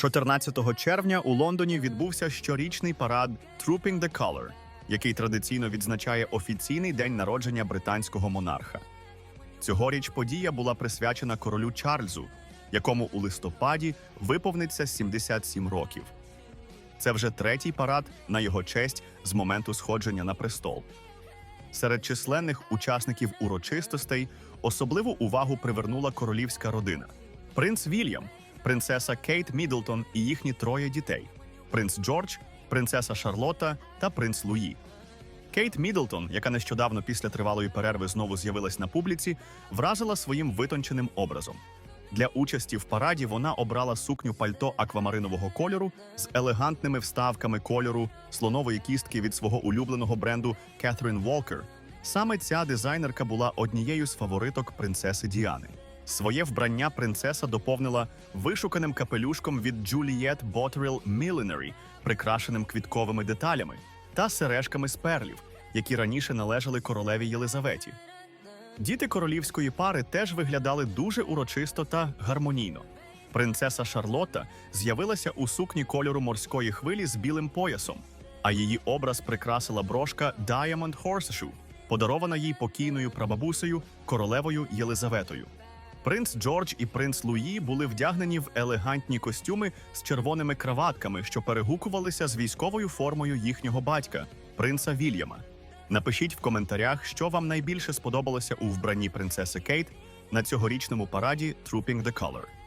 14 червня у Лондоні відбувся щорічний парад Trooping the Colour, який традиційно відзначає офіційний день народження британського монарха. Цьогоріч подія була присвячена королю Чарльзу, якому у листопаді виповниться 77 років. Це вже третій парад на його честь з моменту сходження на престол. Серед численних учасників урочистостей особливу увагу привернула королівська родина: принц Вільям, принцеса Кейт Мідлтон і їхні троє дітей: принц Джордж, принцеса Шарлотта та принц Луї. Кейт Мідлтон, яка нещодавно після тривалої перерви знову з'явилась на публіці, вразила своїм витонченим образом. Для участі в параді вона обрала сукню пальто аквамаринового кольору з елегантними вставками кольору слонової кістки від свого улюбленого бренду Catherine Walker. Саме ця дизайнерка була однією з фавориток принцеси Діани. Своє вбрання принцеса доповнила вишуканим капелюшком від Juliet Botterill Millinery, прикрашеним квітковими деталями, та сережками з перлів, які раніше належали королеві Єлизаветі. Діти королівської пари теж виглядали дуже урочисто та гармонійно. Принцеса Шарлотта з'явилася у сукні кольору морської хвилі з білим поясом, а її образ прикрасила брошка Diamond Horseshoe, подарована їй покійною прабабусею королевою Єлизаветою. Принц Джордж і принц Луї були вдягнені в елегантні костюми з червоними краватками, що перегукувалися з військовою формою їхнього батька, принца Вільяма. Напишіть в коментарях, що вам найбільше сподобалося у вбранні принцеси Кейт на цьогорічному параді Trooping the Color.